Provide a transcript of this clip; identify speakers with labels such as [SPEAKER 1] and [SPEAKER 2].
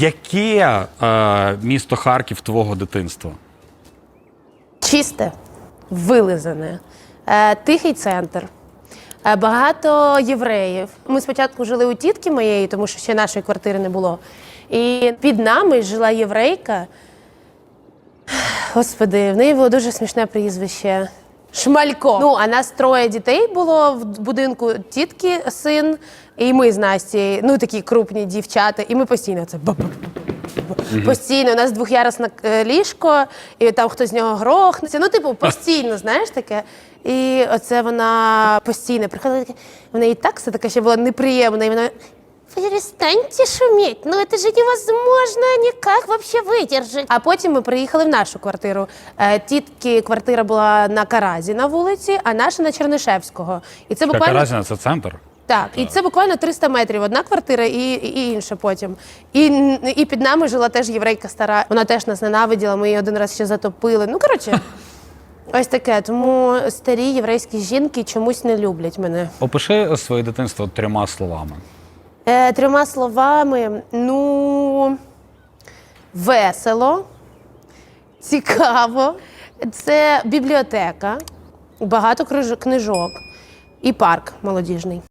[SPEAKER 1] Яке е, місто Харків твого дитинства?
[SPEAKER 2] Чисте, вилизане, е, тихий центр. е, Багато євреїв. Ми спочатку жили у тітки моєї, тому що ще нашої квартири не було. І під нами жила єврейка. Господи, в неї було дуже смішне прізвище. Шмалько. Ну, а нас троє дітей було в будинку тітки, син, і ми з Настю, ну такі крупні дівчата, і ми постійно це ба Постійно, у нас двох'ярусне е, ліжко, і там хтось з нього грохнеться. Ну, типу, постійно, знаєш таке. І оце вона постійно приходила таке. В неї так все таке ще було неприємно. І вона. Перестаньте шуметь, ну это же невозможно никак вообще выдержать. А потім ми приїхали в нашу квартиру. Е, Тітки квартира була на Каразі на вулиці, а наша на Чернишевського. І це буквально
[SPEAKER 1] Каразіна це центр.
[SPEAKER 2] так, і це буквально 300 метрів. Одна квартира і, і інша потім. І, і під нами жила теж єврейка стара. Вона теж нас ненавиділа. Ми її один раз ще затопили. Ну коротше, ось таке. Тому старі єврейські жінки чомусь не люблять мене.
[SPEAKER 1] Опиши своє дитинство трьома словами.
[SPEAKER 2] Е, трьома словами, ну весело, цікаво. Це бібліотека, багато книжок і парк молодіжний.